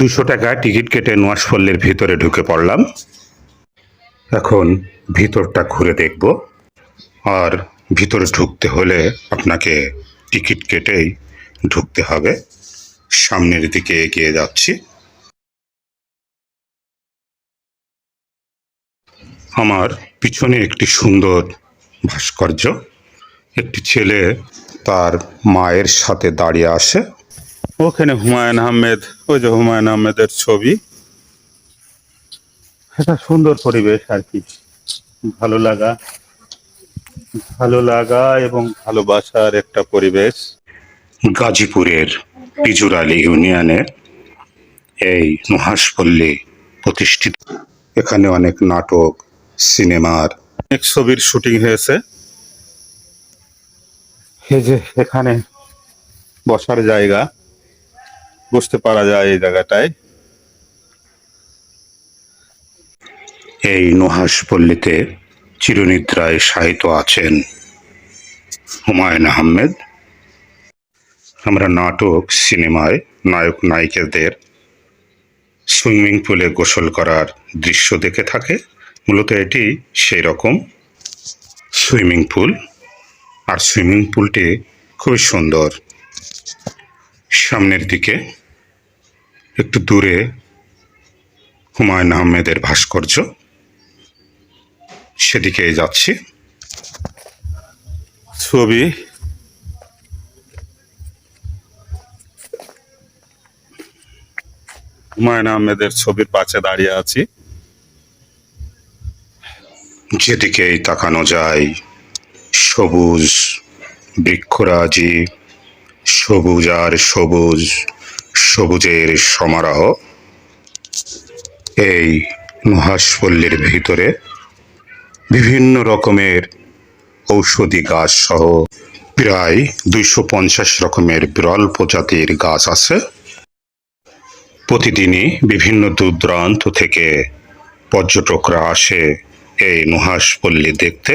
দুশো টাকা টিকিট কেটে নোয়াশপল্লির ভিতরে ঢুকে পড়লাম। এখন ভিতরটা ঘুরে দেখব। আর ভিতরে ঢুকতে হলে আপনাকে টিকিট কেটেই ঢুকতে হবে। সামনের দিকে এগিয়ে যাচ্ছি। আমার পিছনে একটি সুন্দর ভাস্কর্য। একটি ছেলে তার মায়ের সাথে দাঁড়িয়ে আসে। ওখানে হুমায়ুন আহমেদ ওই যে হুমায়ুন আহমেদের ছবি। এটা সুন্দর পরিবেশ আর কি। ভালো লাগা ভালো লাগা এবং ভালোবাসার একটা পরিবেশ। গাজীপুরের পিজুরালি ইউনিয়নের এই নুহাসপল্লী প্রতিষ্ঠিত। এখানে অনেক নাটক সিনেমার অনেক ছবির শুটিং হয়েছে। এই যে এখানে বসার জায়গা। বসতে পারা যায় এই জায়গাটায়। এই নুহাসপল্লীতে চিরনিদ্রায় শায়িত আছেন হুমায়ুন আহমেদ। আমরা নাটক, সিনেমায় নায়ক, নায়িকাদের সুইমিং পুলে গোসল করার দৃশ্য দেখে থাকে। মূলত এটি সেই রকম সুইমিং পুল। আর সুইমিং পুলটি খুবই সুন্দর। সামনের দিকে একটু দূরে হুমায়ুন আহমেদের ভাস্কর্য। সেদিকে যাচ্ছি। ছবি। হুমায়ুন আহমেদের ছবির পাশে দাঁড়িয়ে আছি। যেদিকেই তাকানো যায়, সবুজ বৃক্ষরাজি, সবুজ আর সবুজ। সবুজের সমারোহ এই নুহাসপল্লীর ভিতরে বিভিন্ন রকমের ঔষধি গাছ সহ প্রায় দুইশো পঞ্চাশ রকমের বিরল প্রজাতির গাছ আছে। প্রতিদিনই বিভিন্ন দূর দূরান্ত থেকে পর্যটকরা আসে এই নুহাসপল্লী দেখতে।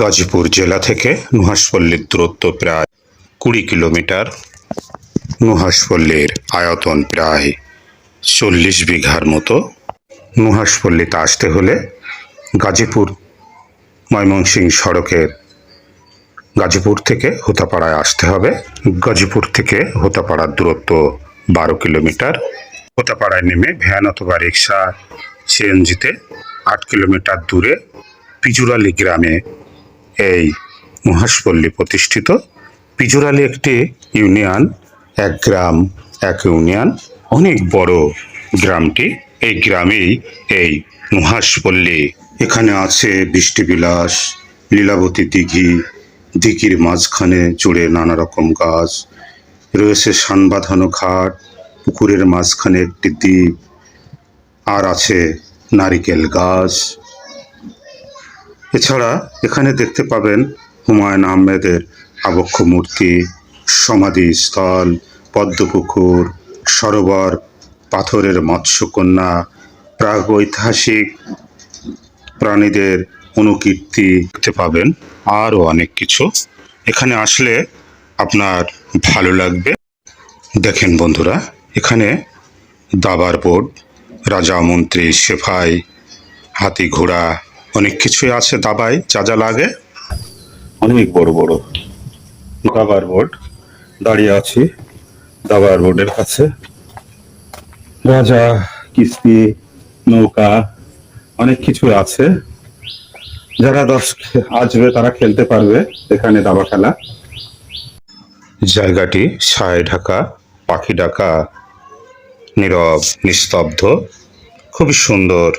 গাজীপুর জেলা থেকে নুহাসপল্লীর দূরত্ব প্রায় কুড়ি কিলোমিটার। নুহাসপল্লীর আয়তন প্রায় চল্লিশ বিঘার মতো। নুহাসপল্লীতে আসতে হলে গাজীপুর ময়মনসিংহ সড়কের গাজীপুর থেকে হোতাপাড়ায় আসতে হবে। গাজীপুর থেকে হোতাপাড়ার দূরত্ব বারো কিলোমিটার। হোতাপাড়ায় নেমে ভ্যান অথবা রিক্সা সিএনজিতে আট কিলোমিটার দূরে পিজুরালি গ্রামে এই মহাসপল্লী প্রতিষ্ঠিত। পিজুরালি একটি ইউনিয়ন এক গ্রাম, এক ইউনিয়ন, অনেক বড় গ্রামটি। এই গ্রামেই এই নুহাসপল্লী এখানে আছে বৃষ্টিবিলাস, লীলাবতী দিঘি, দিঘির মাঝখানে জুড়ে নানা রকম গাছ। রয়েছে সানবাঁধানো ঘাট, পুকুরের মাঝখানে একটি দ্বীপ, আর আছে নারিকেল গাছ। এছাড়া এখানে দেখতে পাবেন হুমায়ুন আহমেদের আবক্ষ মূর্তি সমাধিস্থল, পদ্মপুকুর, সরোবর, পাথরের মৎস্যকন্যা, প্রাগৈতিহাসিক প্রাণীদের অনুকীর্তি দেখতে পাবেন। আরও অনেক কিছু এখানে আসলে আপনার ভালো লাগবে। দেখেন বন্ধুরা, এখানে দাবার বোর্ড, রাজা, মন্ত্রী, সেফাই, হাতি ঘোড়া, অনেক কিছুই আছে দাবায়, যা যা লাগে। অনেক বড় বড় দাবার বোর্ড। দাঁড়িয়ে আছি দাবার বোর্ডের কাছে। রাজা কিস্তি, নৌকা, অনেক কিছু আছে। যারা দশ আসবে তারা খেলতে পারবে এখানে দাবা খেলা। জায়গাটি ছায় ঢাকা, পাখি ডাকা, নীরব, নিস্তব্ধ, খুবই সুন্দর।